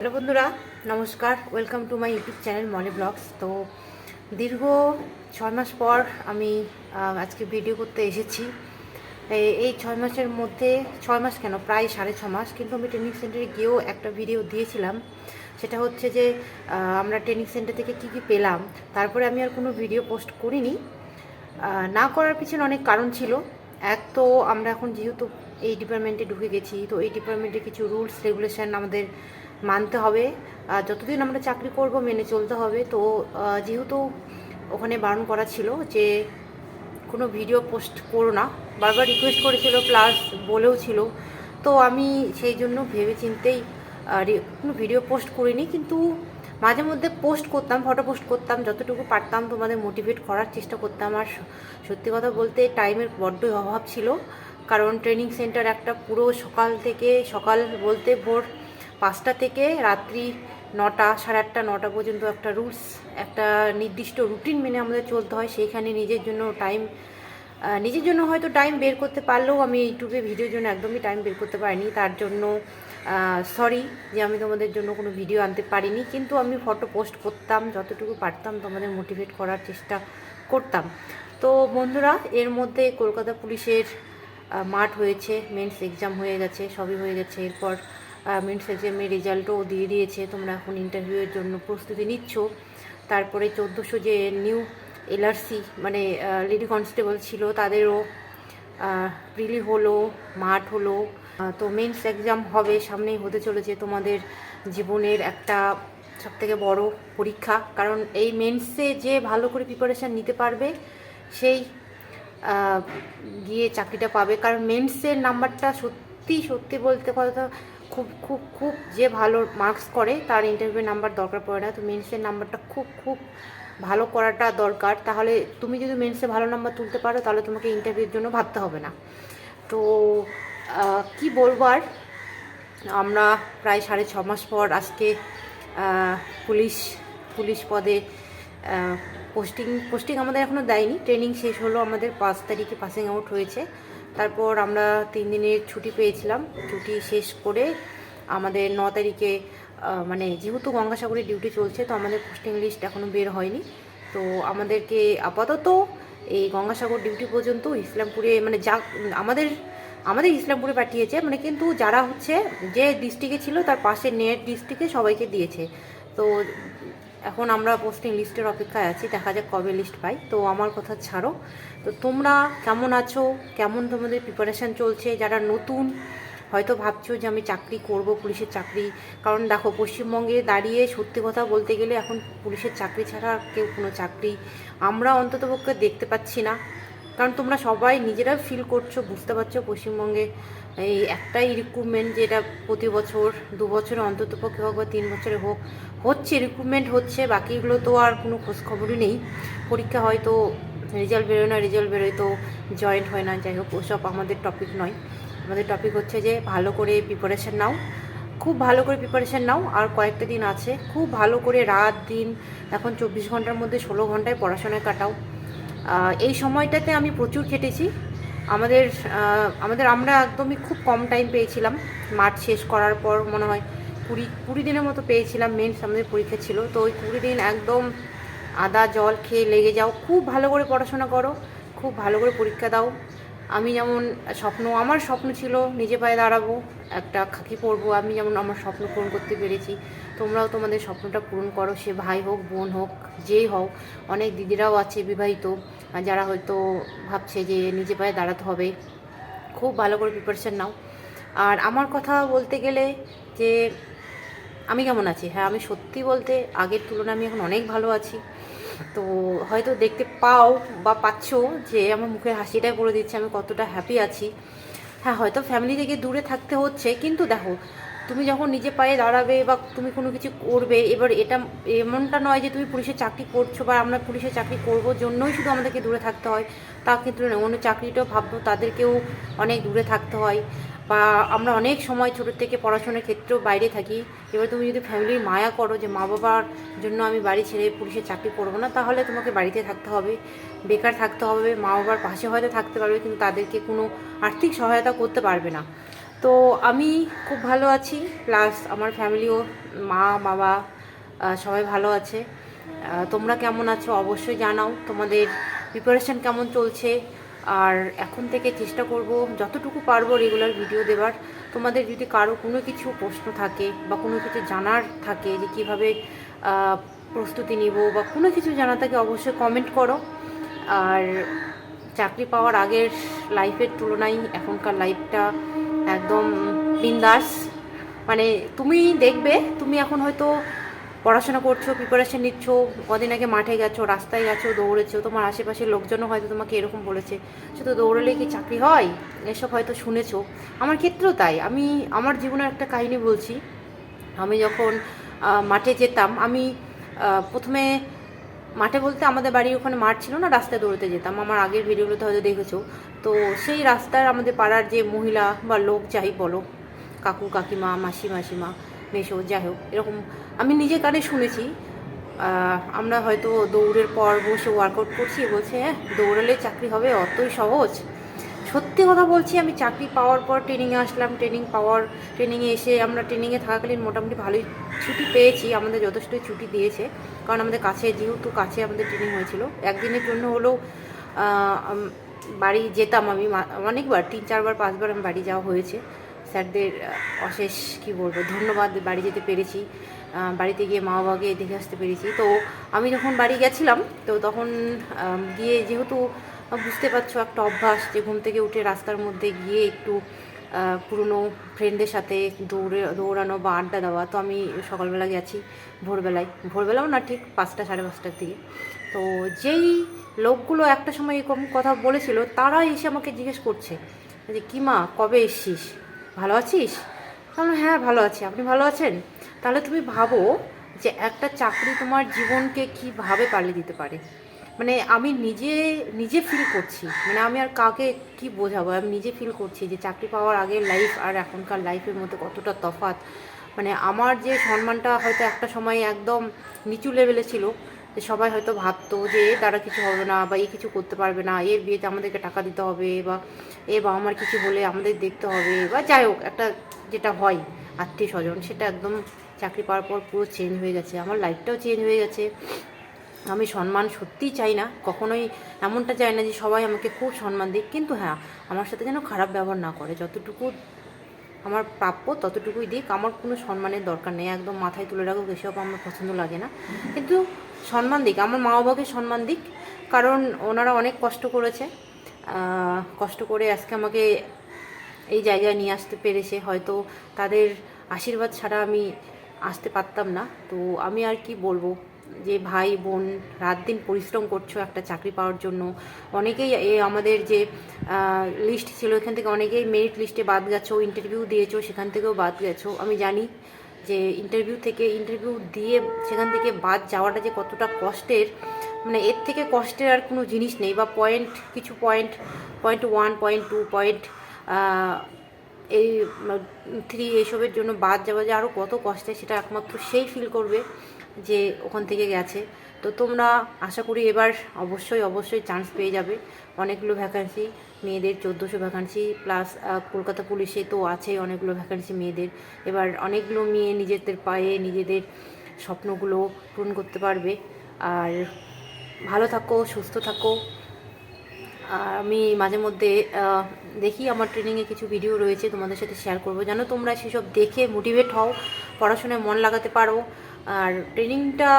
Hello বন্ধুরা, নমস্কার। Welcome to my YouTube channel Moni vlogs তো দীর্ঘ ছয় মাস পর আমি আজকে ভিডিও করতে এসেছি। এই- ছয় মাসের মধ্যে, ছয় মাস কেন? প্রায় সাড়ে ছ মাস। কিন্তু আমি ট্রেনিং সেন্টারে গিয়েও একটা ভিডিও দিয়েছিলাম। সেটা হচ্ছে যে আমরা ট্রেনিং সেন্টার থেকে কী কী পেলাম, তারপরে আমি আর কোনো ভিডিও পোস্ট করিনি। না করার পিছনে অনেক কারণ ছিল। এক তো আমরা এখন যেহেতু এই ডিপার্টমেন্টে ঢুকে গেছি, তো এই ডিপার্টমেন্টে কিছু রুলস রেগুলেশন আমাদের মানতে হবে। যতদিন আমরা চাকরি করব, মেনে চলতে হবে। তো যেহেতু ওখানে বারণ করা ছিল যে, কোনো ভিডিও পোস্ট করো না, বারবার রিকোয়েস্ট করেছিল প্লাস বলেও ছিল। তো আমি সেই জন্য ভেবে চিন্তেই কোনো ভিডিও পোস্ট করিনি। কিন্তু মাঝে মধ্যে পোস্ট করতাম, ফটো পোস্ট করতাম, যতটুকু পারতাম তোমাদের মোটিভেট করার চেষ্টা করতাম। আর সত্যি কথা বলতে টাইমের বড্ডই অভাব ছিল। কারণ ট্রেনিং সেন্টার একটা পুরো সকাল থেকে সকাল বলতে ভোর পাঁচটা থেকে রাত্রি নটা, সাড়ে আটটা, নটা পর্যন্ত একটা রুলস, একটা নির্দিষ্ট রুটিন মেনে আমাদের চলতে হয়। সেইখানে নিজের জন্য টাইম নিজের জন্য হয়তো টাইম বের করতে পারলেও আমি ইউটিউবে ভিডিওর জন্য একদমই টাইম বের করতে পারিনি। তার জন্য সরি যে আমি তোমাদের জন্য কোনো ভিডিও আনতে পারিনি, কিন্তু আমি ফটো পোস্ট করতাম, যতটুকু পারতাম তোমাদের মোটিভেট করার চেষ্টা করতাম। তো বন্ধুরা, এর মধ্যে কলকাতা পুলিশের মাঠ হয়েছে মেন্স এক্সাম হয়ে গেছে, সবই হয়ে গেছে। এরপর মেন্স এক্সামের রেজাল্টও দিয়ে দিয়েছে, তোমরা এখন ইন্টারভিউয়ের জন্য প্রস্তুতি নিচ্ছ। তারপরে চোদ্দোশো যে নিউ এলআরসি মানে লেডি কনস্টেবল ছিল, তাদেরও প্রিলি হলো, মাঠ হলো। তো মেন্স এক্সাম হবে, সামনেই হতে চলেছে তোমাদের জীবনের একটা সবথেকে বড় পরীক্ষা। কারণ এই মেন্সে যে ভালো করে প্রিপারেশান নিতে পারবে, সেই গিয়ে চাকরিটা পাবে। কারণ মেন্সের নাম্বারটা সত্যি সত্যি বলতে কথা খুব খুব খুব যে ভালো মার্কস করে, তার ইন্টারভিউ নাম্বার দরকার পড়ে না। তো মেন্সের নাম্বারটা খুব খুব ভালো করাটা দরকার। তাহলে তুমি যদি মেন্সে ভালো নাম্বার তুলতে পারো, তাহলে তোমাকে ইন্টারভিউর জন্য ভাবতে হবে না। তো কি বলব আর? আমরা প্রায় সাড়ে ছ মাস পর আজকে পুলিশ পুলিশ পদে পোস্টিং পোস্টিং আমাদের এখনও দেয়নি। ট্রেনিং শেষ হলো আমাদের পাঁচ তারিখে পাসিং আউট হয়েছে। তারপর আমরা তিন দিনের ছুটি পেয়েছিলাম। ছুটি শেষ করে আমাদের ন তারিখে মানে যেহেতু গঙ্গাসাগরে ডিউটি চলছে, তো আমাদের পোস্টিং লিস্ট এখনও বের হয়নি। তো আমাদেরকে আপাতত এই গঙ্গাসাগর ডিউটি পর্যন্ত ইসলামপুরে মানে যা, আমাদের আমাদের ইসলামপুরে পাঠিয়েছে মানে কিন্তু যারা হচ্ছে যে ডিস্ট্রিক্টে ছিল, তার পাশে নেট ডিস্ট্রিক্টে সবাইকে দিয়েছে। তো এখন আমরা পোস্টিং লিস্টের অপেক্ষায় আছি, দেখা যাক কবে লিস্ট পাই। তো আমার কথা ছাড়ো। তো তোমরা কেমন আছো? কেমন তোমাদের প্রিপারেশান চলছে? যারা নতুন, হয়তো ভাবছ যে আমি চাকরি করব, পুলিশের চাকরি। কারণ দেখো, পশ্চিমবঙ্গে দাঁড়িয়ে সত্যি কথা বলতে গেলে এখন পুলিশের চাকরি ছাড়া কেউ কোনো চাকরি আমরা অন্ততপক্ষে দেখতে পাচ্ছি না। কারণ তোমরা সবাই নিজেরা ফিল করছ, বুঝতে পারছ পশ্চিমবঙ্গে এই একটাই রিক্রুটমেন্ট যেটা প্রতি বছর, দু বছরে অন্তত পক্ষে হোক বা তিন বছরে হোক, হচ্ছে রিক্রুটমেন্ট হচ্ছে, বাকিগুলো তো আর কোনো খোঁজখবরই নেই। পরীক্ষা হয়তো রেজাল্ট বেরোয় না রেজাল্ট বেরোয় তো জয়েন্ট হয় না, যাই হোক, ওসব আমাদের টপিক নয়। আমাদের টপিক হচ্ছে যে ভালো করে প্রিপারেশান নাও, খুব ভালো করে প্রিপারেশান নাও, আর কয়েকটা দিন আছে, খুব ভালো করে রাত, দিন, এখন চব্বিশ ঘণ্টার মধ্যে ষোলো ঘন্টায় পড়াশোনায় কাটাও। এই সময়টাতে আমি প্রচুর খেটেছি। আমাদের আমাদের আমরা একদমই খুব কম টাইম পেয়েছিলাম। মাঠ শেষ করার পর মনে হয় কুড়ি কুড়ি দিনের মতো পেয়েছিলাম মেন আমাদের পরীক্ষা ছিল। তো ওই কুড়ি দিন একদম আদা, জল খেয়ে লেগে যাও। খুব ভালো করে পড়াশোনা করো, খুব ভালো করে পরীক্ষা দাও। আমি যেমন স্বপ্ন, আমার স্বপ্ন ছিল নিজে পায়ে দাঁড়াবো, একটা খাকি পরবো। আমি যেমন আমার স্বপ্ন পূরণ করতে পেরেছি, তোমরাও তোমাদের স্বপ্নটা পূরণ করো, সে ভাই হোক, বোন হোক, যেই হোক। অনেক দিদিরাও আছে বিবাহিত, যারা হয়তো ভাবছে যে নিজে পায়ে দাঁড়াতে হবে। খুব ভালো করে প্রিপারেশান নাও। আর আমার কথা বলতে গেলে যে, আমি কেমন আছি? হ্যাঁ আমি সত্যি বলতে আগের তুলনায় আমি এখন অনেক ভালো আছি। তো হয়তো দেখতে পাও বা পাচ্ছ যে আমার মুখের হাসিটাই বলে দিচ্ছে, আমি কতটা হ্যাপি আছি। হ্যাঁ হয়তো ফ্যামিলি থেকে দূরে থাকতে হচ্ছে, কিন্তু দেখো, তুমি যখন নিজে পায়ে দাঁড়াবে বা তুমি কোনো কিছু করবে, এবার এটা এমনটা নয় যে তুমি পুলিশের চাকরি করছ বা আমরা পুলিশের চাকরি করব জন্যই শুধু আমাদেরকে দূরে থাকতে হয়, তা কিন্তু নয়। অন্য চাকরিটাও ভাববো, তাদেরকেও অনেক দূরে থাকতে হয়। বা আমরা অনেক সময় ছোটোর থেকে পড়াশোনার ক্ষেত্রেও বাইরে থাকি। এবার তুমি যদি ফ্যামিলির মায়া করো যে মা বাবার জন্য আমি বাড়ি ছেড়ে পুলিশের চাকরি করব না, তাহলে তোমাকে বাড়িতে থাকতে হবে। বেকার থাকতে হবে, মা বাবার পাশে হয়তো থাকতে পারবে কিন্তু তাদেরকে কোনো আর্থিক সহায়তা করতে পারবে না। তো আমি খুব ভালো আছি প্লাস আমার ফ্যামিলিও মা, বাবা সবাই ভালো আছে। তোমরা কেমন আছো অবশ্যই জানাও। তোমাদের প্রিপারেশন কেমন চলছে? আর এখন থেকে চেষ্টা করব যতটুকু পারব রেগুলার ভিডিও দেওয়ার তোমাদের যদি কারও কোনো কিছু প্রশ্ন থাকে বা কোনো কিছু জানার থাকে যে কীভাবে প্রস্তুতি নিব বা কোনো কিছু জানা থাকে অবশ্যই কমেন্ট করো। আর চাকরি পাওয়ার আগের লাইফের তুলনায় এখনকার লাইফটা একদম বিন্দাস। মানে তুমি দেখবে, তুমি এখন হয়তো পড়াশোনা করছ প্রিপারেশন নিচ্ছ, কদিন আগে মাঠে গেছো, রাস্তায় গেছো, দৌড়েছো, তোমার আশেপাশের লোকজনও হয়তো তোমাকে এরকম বলেছে। শুধু দৌড়লে কি চাকরি হয়? এসব হয়তো শুনেছো। আমার ক্ষেত্রেও তাই। আমি, আমার জীবনের একটা কাহিনী বলছি। আমি যখন মাঠে যেতাম, আমি প্রথমে মাঠে বলতে আমাদের বাড়ির ওখানে মাঠ ছিল না, রাস্তায় দৌড়তে যেতাম। আমার আগের ভিডিওগুলোতে হয়তো দেখেছ। তো সেই রাস্তার আমাদের পাড়ার যে মহিলা বা লোক, যাই বলো, কাকু, কাকিমা, মাসি, মাসিমা মেশো, যাই হোক, এরকম আমি নিজে কানে শুনেছি। আমরা হয়তো দৌড়ের পর বসে ওয়ার্কআউট করছি বলছে হ্যাঁ দৌড়ালে চাকরি হবে, অতই সহজ। সত্যি কথা বলছি, আমি চাকরি পাওয়ার পর ট্রেনিংয়ে আসলাম ট্রেনিং পাওয়ার ট্রেনিংয়ে এসে আমরা ট্রেনিংয়ে থাকাকালীন মোটামুটি ভালোই ছুটি পেয়েছি, আমাদের যথেষ্টই ছুটি দিয়েছে। কারণ আমাদের কাছে, যেহেতু কাছে আমাদের ট্রেনিং হয়েছিল, একদিনের জন্য হলেও বাড়ি যেতাম আমি অনেকবার, তিন, চারবার, পাঁচবার আমি বাড়ি যাওয়া হয়েছে। স্যারদের অশেষ, কি বলব, ধন্যবাদ, বাড়ি যেতে পেরেছি। বাড়িতে গিয়ে মা বাবাকে দেখে আসতে পেরেছি। তো আমি যখন বাড়ি গেছিলাম, তো তখন গিয়ে যেহেতু বুঝতে পারছ একটা অভ্যাস যে ঘুম থেকে উঠে রাস্তার মধ্যে গিয়ে একটু পুরনো ফ্রেন্ডদের সাথে দৌড়ে, দৌড়ানো বা আড্ডা দেওয়া। তো আমি সকালবেলা গেছি ভোরবেলায়। ভোরবেলাও না, ঠিক পাঁচটা, সাড়ে পাঁচটার দিকে। তো যেই লোকগুলো একটা সময় এরকম কথা বলেছিল তারা এসে আমাকে জিজ্ঞেস করছে যে, কি মা, কবে এসছিস? ভালো আছিস? তাহলে হ্যাঁ ভালো আছি। আপনি ভালো আছেন? তাহলে তুমি ভাবো যে একটা চাকরি তোমার জীবনকে কীভাবে পাল্টে দিতে পারে? মানে আমি নিজে নিজে ফিল করছি। মানে আমি আর কাকে কি বোঝাবো? আমি নিজে ফিল করছি যে চাকরি পাওয়ার আগের লাইফ আর এখনকার লাইফের মধ্যে কতটা তফাৎ। মানে আমার যে সম্মানটা হয়তো একটা সময় একদম নিচু লেভেলে ছিল যে সবাই হয়তো ভাবতো যে এ কিছু হবে না বা এ কিছু করতে পারবে না এর বিয়েতে আমাদেরকে টাকা দিতে হবে বা এ বা আমার কিছু বলে আমাদের দেখতে হবে বা যাই হোক একটা যেটা হয় আত্মীয় স্বজন সেটা একদম চাকরি পাওয়ার পর পুরো চেঞ্জ হয়ে গেছে। আমার লাইফটাও চেঞ্জ হয়ে গেছে। আমি সম্মান সত্যিই চাই না, কখনোই এমনটা চাই না যে সবাই আমাকে খুব সম্মান দিক। কিন্তু হ্যাঁ আমার সাথে যেন খারাপ ব্যবহার না করে। যতটুকু আমার প্রাপ্য ততটুকুই দিক। আমার কোনো সম্মানের দরকার নেই। একদম মাথায় তুলে রাখুক, এসব আমার পছন্দ লাগে না। কিন্তু সম্মান দিক, আমার মা বাবাকে সম্মান দিক, কারণ ওনারা অনেক কষ্ট করেছে। কষ্ট করে আজকে আমাকে এই জায়গায় নিয়ে আসতে পেরেছে। হয়তো তাদের আশীর্বাদ ছাড়া আমি আসতে পারতাম না। তো আমি আর কি বলব, যে ভাই, বোন, রাত দিন পরিশ্রম করছ একটা চাকরি পাওয়ার জন্য। অনেকেই এ আমাদের যে লিস্ট ছিল, এখান থেকে অনেকেই মেরিট লিস্টে বাদ গেছো ইন্টারভিউ দিয়েছ, সেখান থেকেও বাদ গেছো। আমি জানি যে ইন্টারভিউ থেকে ইন্টারভিউ দিয়ে সেখান থেকে বাদ যাওয়াটা যে কতটা কষ্টের মানে এর থেকে কষ্টের আর কোনো জিনিস নেই বা পয়েন্ট কিছু point point one point two point এই থ্রি এইসবের জন্য বাদ যাওয়া যে আরও কত কষ্টে সেটা একমাত্র সেই ফিল করবে যে ওখান থেকে গেছে। তো তোমরা আশা করি এবার অবশ্যই অবশ্যই চান্স পেয়ে যাবে। অনেকগুলো ভ্যাকান্সি মেয়েদের চোদ্দোশো ভ্যাকান্সি প্লাস কলকাতা পুলিশে তো আছে অনেকগুলো ভ্যাকান্সি মেয়েদের। এবার অনেকগুলো মেয়ে নিজেদের পায়ে নিজেদের স্বপ্নগুলো পূরণ করতে পারবে। আর ভালো থাকো, সুস্থ থাকো। আর আমি মাঝে মধ্যে দেখি আমার ট্রেনিংয়ে কিছু ভিডিও রয়েছে তোমাদের সাথে শেয়ার করব। যেন তোমরা সেসব দেখে মোটিভেট হও, পড়াশোনায় মন লাগাতে পারো। আর ট্রেনিংটা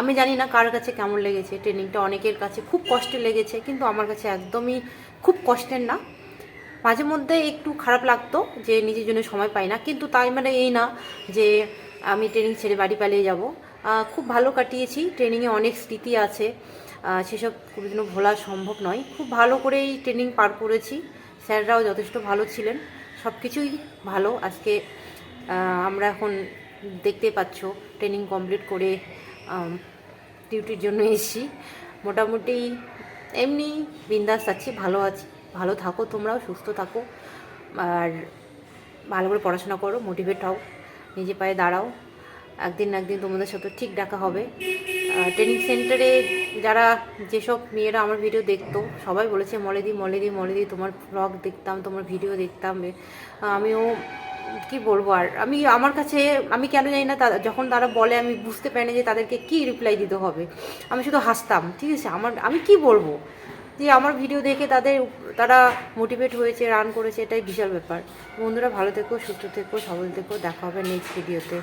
আমি জানি না কার কাছে কেমন লেগেছে ট্রেনিংটা অনেকের কাছে খুব কষ্টের লেগেছে, কিন্তু আমার কাছে একদমই খুব কষ্টের না। মাঝে মধ্যে একটু খারাপ লাগতো যে নিজের জন্য সময় পাই না, কিন্তু তাই মানে এই না যে আমি ট্রেনিং ছেড়ে বাড়ি পালিয়ে যাব। খুব ভালো কাটিয়েছি ট্রেনিংয়ে অনেক স্মৃতি আছে সেসব কোনোদিনও ভোলা সম্ভব নয়। খুব ভালো করেই ট্রেনিং পার করেছি, স্যাররাও যথেষ্ট ভালো ছিলেন সব কিছুই ভালো। আজকে আমরা এখন দেখতে পাচ্ছ ট্রেনিং কমপ্লিট করে ডিউটির জন্য এসেছি। মোটামুটি এমনি বিন্দাস আছি, ভালো আছি। ভালো থাকো তোমরাও, সুস্থ থাকো। আর ভালো করে পড়াশোনা করো মোটিভেট হও নিজে পায়ে দাঁড়াও। একদিন না একদিন তোমাদের সাথে ঠিক দেখা হবে। ট্রেনিং সেন্টারে যারা যেসব মেয়েরা আমার ভিডিও দেখতো, সবাই বলেছে, মলেদি মলেদি মলেদি, তোমার ব্লগ দেখতাম, তোমার ভিডিও দেখতাম। আমিও কি বলব আর? আমি, আমার কাছে, আমি কেন জানি না যখন তারা বলে, আমি বুঝতে পারি না যে তাদেরকে কি রিপ্লাই দিতে হবে। আমি শুধু হাসতাম, ঠিক আছে? আমার, আমি কি বলব? যে আমার ভিডিও দেখে তাদের, তারা মোটিভেট হয়েছে রান করেছে, এটাই বিশাল ব্যাপার। বন্ধুরা, ভালো থেকো, সুস্থ থেকো, সবল থেকো, দেখা হবে নেক্সট ভিডিওতে